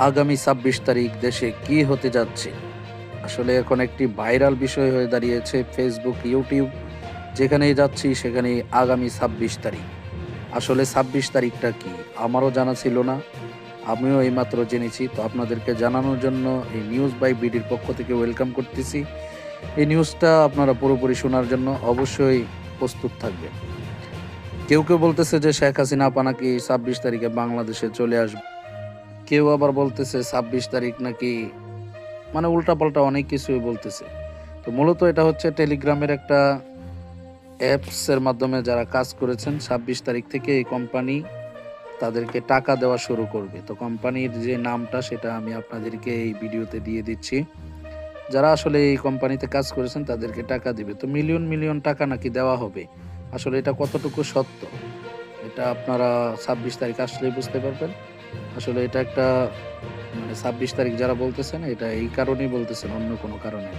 আগামী ছাব্বিশ তারিখ দেশে কি হতে যাচ্ছে? আসলে এখন একটি ভাইরাল বিষয় হয়ে দাঁড়িয়েছে ফেসবুক ইউটিউব যেখানেই যাচ্ছি, সেখানেই আগামী ছাব্বিশ তারিখ। আসলে ছাব্বিশ তারিখটা কি? আমারও জানা ছিল না। আমিও এইমাত্র জেনেছি। তো আপনাদেরকে জানানোর জন্য এই নিউজ বাই বিডির পক্ষ থেকে ওয়েলকাম করতেছি। এই নিউজটা আপনারা পুরোপুরি শোনার জন্য অবশ্যই প্রস্তুত থাকবেন। কেউ কেউ বলতেছে যে শেখ হাসিনা আপা নাকি ছাব্বিশ তারিখে বাংলাদেশে চলে আসবে। কেউ আবার বলতেছে ছাব্বিশ তারিখ নাকি মানে উল্টাপাল্টা অনেক কিছুই বলতেছে। তো মূলত এটা হচ্ছে টেলিগ্রামের একটা অ্যাপসের মাধ্যমে যারা কাজ করেছেন, ছাব্বিশ তারিখ থেকে এই কোম্পানি তাদেরকে টাকা দেওয়া শুরু করবে। তো কোম্পানির যে নামটা, সেটা আমি আপনাদেরকে এই ভিডিওতে দিয়ে দিচ্ছি। যারা আসলে এই কোম্পানিতে কাজ করেছেন, তাদেরকে টাকা দিবে। তো মিলিয়ন মিলিয়ন টাকা নাকি দেওয়া হবে? আসলে এটা কতটুকু সত্য? এটা আপনারা ছাব্বিশ তারিখ আসলেই বুঝতে পারবেন। আসলে এটা একটা মানে ছাব্বিশ তারিখ যারা বলতেছেন, এটা এই কারণেই বলতেছেন, অন্য কোনো কারণে।